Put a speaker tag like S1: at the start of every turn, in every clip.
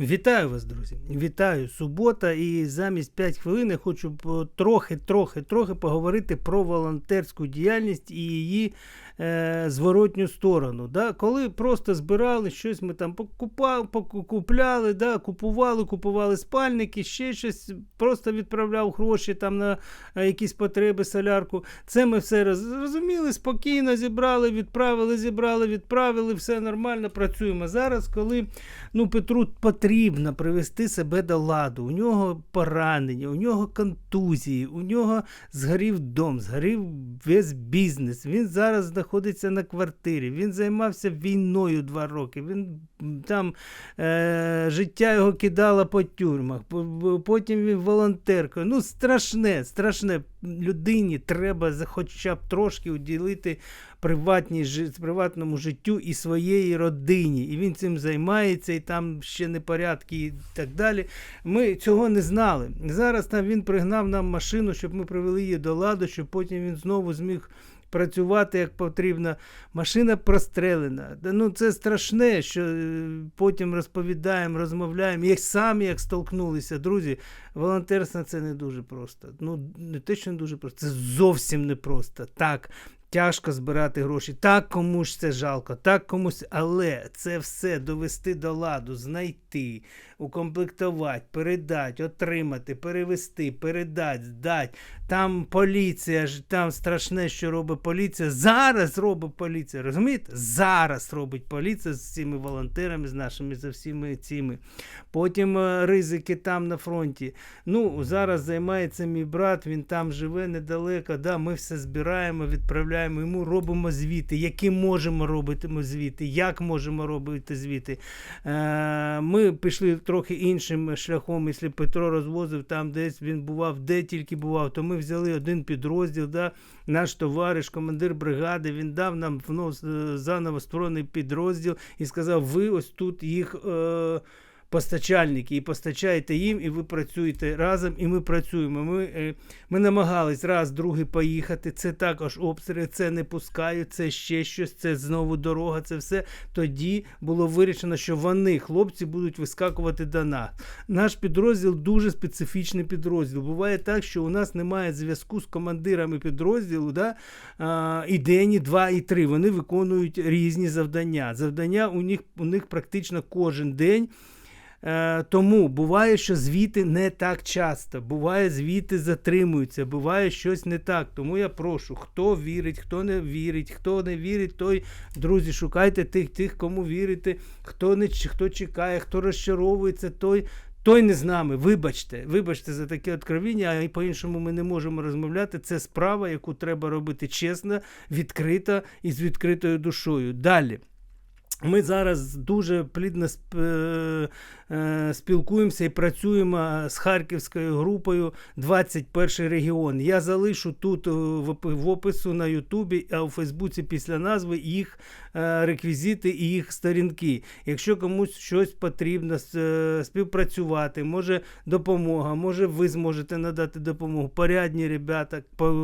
S1: Вітаю вас, друзі! Вітаю субота, і замість 5 хвилин я хочу трохи-трохи-трохи поговорити про волонтерську діяльність і її е, зворотню сторону. Да? Коли просто збирали щось, ми там покупали, покупляли, да? купували, купували спальники, ще щось, просто відправляв гроші там на е, якісь потреби, солярку. Це ми все роз- розуміли, спокійно зібрали, відправили, зібрали, відправили, все нормально, працюємо. Зараз, коли ну, Петру потрібно привести себе до ладу. У нього поранення, у нього контузії, у нього згорів дом, згорів весь бізнес. Він зараз знаходиться на квартирі. Він займався війною два роки. Він там е, життя його кидало по тюрмах. По- по- Потім він волонтеркою. Ну, страшне, страшне. Людині треба хоча б трошки уділити приватній, приватному життю і своєї родині. І він цим займається, і там ще непорядки і так далі. Ми цього не знали. Зараз там він пригнав нам машину, щоб ми привели її до ладу, щоб потім він знову зміг. Працювати як потрібно, машина прострелена. Ну це страшне, що е, потім розповідаємо, розмовляємо. Як самі як столкнулися, друзі, волонтерство це не дуже просто. Ну не те, що не дуже просто, це зовсім не просто. Так, Тяжко збирати гроші. Так комусь це жалко, так комусь, але це все довести до ладу, знайти, укомплектувати, передати, отримати, перевести, передати, здати. Там поліція там страшне, що робить поліція. Зараз робить поліція. Розумієте? Зараз робить поліція з цими волонтерами, з нашими за всіми цими. Потім е, ризики там на фронті. Ну, зараз займається мій брат, він там живе недалеко. Да, ми все збираємо, відправляємо йому, робимо звіти, які можемо робити звіти, як можемо робити звіти. Е, ми пішли трохи іншим шляхом. Якщо Петро розвозив там десь він бував, де тільки бував, то ми взяли один підрозділ. Да, наш товариш, командир бригади, він дав нам е, заново створений підрозділ і сказав: ви ось тут їх. Е, постачальники і постачаєте їм, і ви працюєте разом, і ми працюємо. Ми, е, ми намагались раз, другий поїхати. Це також обстріли, це не пускають, це ще щось, це знову дорога, це все. Тоді було вирішено, що вони, хлопці, будуть вискакувати до нас. Наш підрозділ дуже специфічний підрозділ. Буває так, що у нас немає зв'язку з командирами підрозділу. Да? А, і день, і два, і три. Вони виконують різні завдання. Завдання у них, у них практично кожен день. Е, Тому буває, що звіти не так часто, буває, звіти затримуються, буває щось не так. Тому я прошу, хто вірить, хто не вірить, хто не вірить, той, друзі, шукайте тих, тих, кому вірите, хто не хто чекає, хто розчаровується, той. Той не з нами, вибачте, вибачте за таке откровіння, а по-іншому ми не можемо розмовляти. Це справа, яку треба робити чесно, відкрито і з відкритою душою. Далі. Ми зараз дуже плідно е, е, спілкуємося і працюємо з харківською групою 21 регіон. Я залишу тут е, в опису на Ютубі, а у Фейсбуці після назви їх реквізити і їх сторінки. Якщо комусь щось потрібно співпрацювати, може допомога, може ви зможете надати допомогу. Порядні ребята,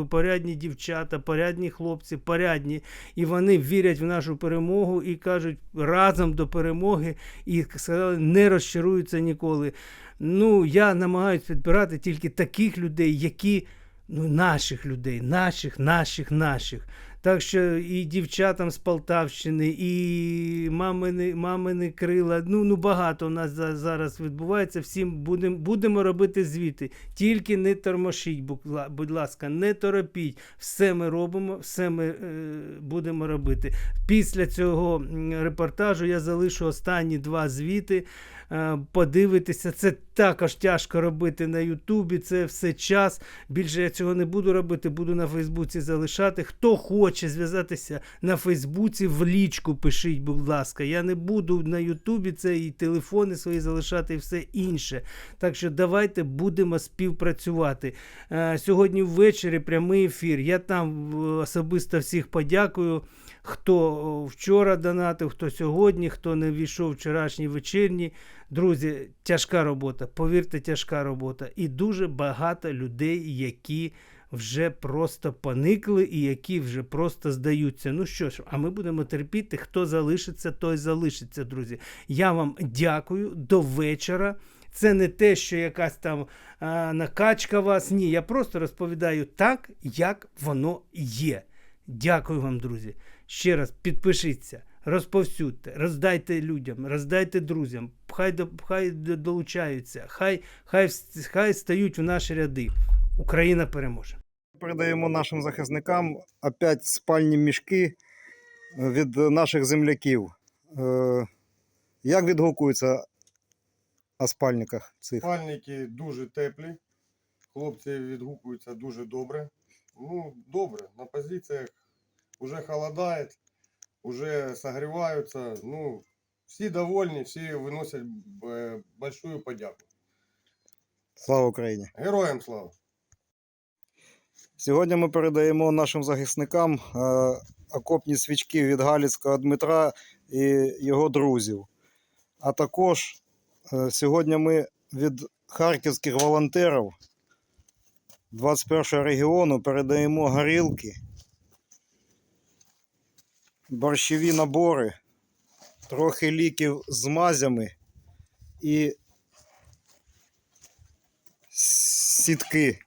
S1: порядні дівчата, порядні хлопці, порядні. І вони вірять в нашу перемогу і кажуть разом до перемоги і сказали, не розчаруються ніколи. Ну, я намагаюся підбирати тільки таких людей, які ну, наших людей, наших, наших, наших. Так що і дівчатам з Полтавщини, і мамини, мамини крила. Ну, ну багато у нас зараз відбувається. Всім будемо будемо робити звіти. Тільки не тормошіть, будь ласка, не торопіть. Все ми робимо, все ми е, будемо робити. Після цього репортажу я залишу останні два звіти. Е, Подивитися, це також тяжко робити на Ютубі. Це все час. Більше я цього не буду робити, буду на Фейсбуці залишати. Хто хоче зв'язатися на Фейсбуці, в лічку пишіть, будь ласка. Я не буду на Ютубі це і телефони свої залишати, і все інше. Так що давайте будемо співпрацювати. Е, Сьогодні ввечері прямий ефір. Я там е, особисто всіх подякую. Хто вчора донатив, хто сьогодні, хто не війшов вчорашній вечірній. Друзі, тяжка робота, повірте, тяжка робота. І дуже багато людей, які вже просто поникли і які вже просто здаються. Ну що ж, а ми будемо терпіти. Хто залишиться, той залишиться, друзі. Я вам дякую до вечора. Це не те, що якась там а, накачка вас. Ні, я просто розповідаю так, як воно є. Дякую вам, друзі. Ще раз підпишіться, розповсюдьте, роздайте людям, роздайте друзям, хай, до- хай долучаються, хай, хай, хай стають у наші ряди. Україна переможе.
S2: Передаємо нашим захисникам опять спальні мішки від наших земляків. Е, Як відгукуються о спальниках цих?
S3: Спальники дуже теплі. Хлопці відгукуються дуже добре. Ну, добре, на позиціях вже холодає, вже согріваються. Ну, всі довольні, всі виносять е, большую подяку.
S2: Слава Україні!
S3: Героям слава!
S2: Сьогодні ми передаємо нашим захисникам е, окопні свічки від Галіцького Дмитра і його друзів. А також е, сьогодні ми від харківських волонтерів 21 регіону передаємо горілки, борщові набори, трохи ліків з мазями і сітки.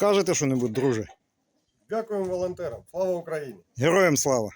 S2: Скажете що-небудь, друже?
S3: Дякуємо волонтерам. Слава Україні!
S2: Героям слава!